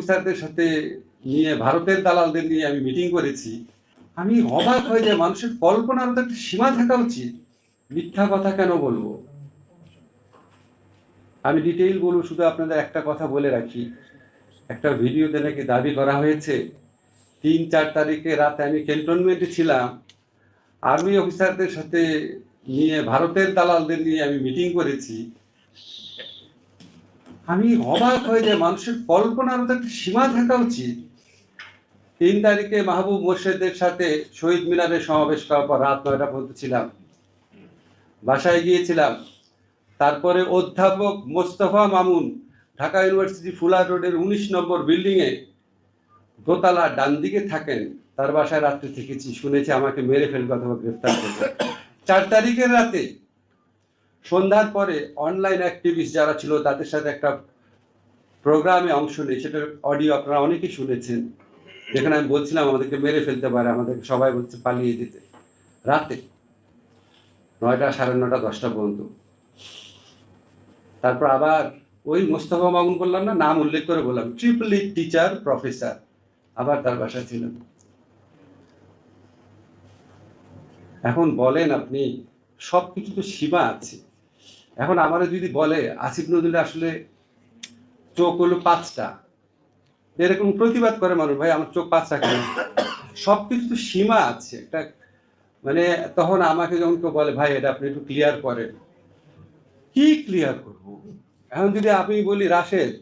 অফিসারদের সাথে নিয়ে ভারতের দালালদের নিয়ে আমি মিটিং করেছি। আমি অবাক হয়ে যায় মানুষের কল্পনার তো একটা সীমা থাকা উচিত। মিথ্যা কথা কেন বলব? আমি ডিটেইল বলব, শুধু আপনাদের একটা কথা বলে রাখি। একটা ভিডিওতে নাকি দাবি করা হয়েছে, তিন চার তারিখে রাতে আমি ক্যান্টনমেন্টে ছিলাম। আর্মি অফিসারদের সাথে নিয়ে ভারতের দালালদের নিয়ে আমি মিটিং করেছি। আমি অবাক হয়ে যায় মানুষের কল্পনার তো একটা সীমা থাকা উচিত। তিন তারিখে মাহবুব মোর্শেদের সাথে শহীদ মিনারে সমাবেশ করার পর রাত নয়টা পর্যন্ত ছিলাম। বাসায় গিয়েছিলাম। তারপরে অধ্যাপক মোস্তফা মামুন ঢাকা ইউনিভার্সিটি ফুলার রোডের উনিশ নম্বর বিল্ডিংয়ে দোতলা ডান দিকে থাকেন। তার বাসায় রাত্রে থেকেছি, শুনেছি আমাকে মেরে ফেলবে অথবা গ্রেফতার করবে। চার তারিখের রাতে সন্ধ্যার পরে অনলাইন অ্যাক্টিভিস্ট যারা ছিল, তাদের সাথে একটা প্রোগ্রামে অংশ নেই। সেটার অডিও আপনারা অনেকেই শুনেছেন। যেখানে আমি বলছিলাম, আমাদেরকে মেরে ফেলতে পারে, আমাদেরকে সবাই বলছে পালিয়ে দিতে রাতে নয়টা সাড়ে নটা দশটা পর্যন্ত। তারপর আবার ওই মোস্তফা মামুন বললাম না, নাম উল্লেখ করে বললাম ট্রিপল টিচার প্রফেসর আবার তার বাসা ছিল এখন বলেন আপনি সব কিছু তো সীমা আছে। এখন আমারও যদি বলে, আসিফ নজরুল আসলে চোখ হলো পাঁচটা। এরকম প্রতিবাদ করে মানুষ, ভাই, আমার চোখ পাঁচটা কেন? সব কিছু তো সীমা আছে। একটা মানে তখন আমাকে যখন কেউ বলে, ভাই, এটা আপনি একটু ক্লিয়ার করেন। কি ক্লিয়ার করব? এখন যদি আমি বলি, রাশেদ,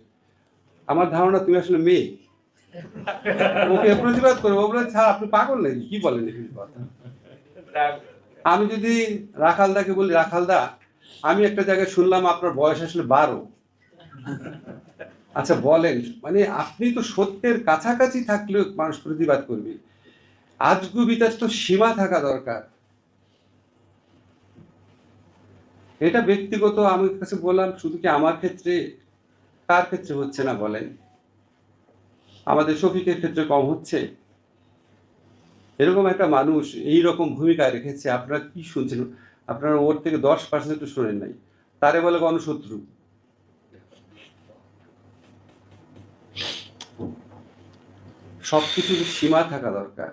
আমার ধারণা তুমি আসলে মেয়ে। ওকে প্রতিবাদ করব বলে স্যার আপনি পাগল নাকি? কি বলেন এখানে কথা? আমি যদি রাখালদাকে বলি, রাখালদা আমি একটা জায়গায় শুনলাম আপনার বয়স আসলে বারো। আচ্ছা বলেন মানে আপনি তো সত্যের কাছাকাছি থাকলেও মানুষ প্রতিবাদ করবে। আজগুবিতার তো সীমা থাকা দরকার। এটা ব্যক্তিগত আমার কাছে বললাম, শুধু কি আমার ক্ষেত্রে, কার ক্ষেত্রে হচ্ছে না বলেন? আমাদের শফিকের ক্ষেত্রে কম হচ্ছে। এরকম একটা মানুষ এই রকম ভূমিকা রেখেছে, আপনারা কি শুনছেন? আপনারা ওর থেকে দশ পার্সেন্ট একটু শোনেন নাই। তারে বলে গণশত্রু। সব কিছুর সীমা থাকা দরকার।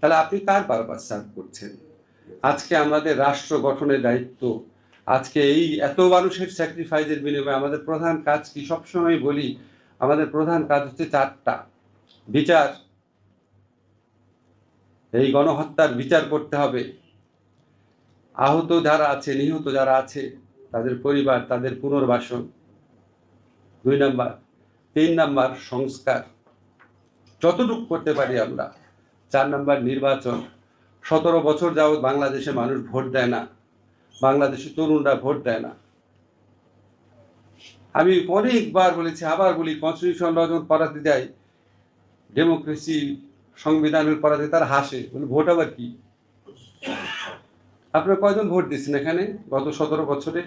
তাহলে আপনি কার পারপাস সার্ভ করছেন? আজকে আমাদের রাষ্ট্র গঠনের দায়িত্ব। আজকে এই এত মানুষের স্যাক্রিফাইসের বিনিময়ে আমাদের প্রধান কাজ কি? সবসময় বলি, আমাদের প্রধান কাজ হচ্ছে চারটা। বিচার। এই গণহত্যার বিচার করতে হবে। আহত যারা আছে, নিহত যারা আছে, তাদের পরিবার, তাদের পুনর্বাসন। দুই নাম্বার, তিন নাম্বার সংস্কার। যতটুকু করতে পারি আমরা। চার নাম্বার নির্বাচন। সতেরো বছর যাবৎ বাংলাদেশে মানুষ ভোট দেয় না। বাংলাদেশের তরুণরা ভোট দেয় না। আমি অনেকবার বলেছি, আবার বলি কনস্টিটিউশন যখন পড়াতে যাই ডেমোক্রেসি সংবিধানের পড়াতে তারা হাসে। বলে, ভোট আবার কি? আপনারা কয়জন ভোট দিচ্ছেন এখানে গত সতেরো বছরে?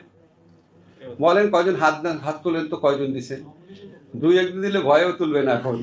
বলেন কয়জন হাত হাত তুলেন তো কয়জন দিছে? দুই একদিন দিলে ভয়েও তুলবে না এখন।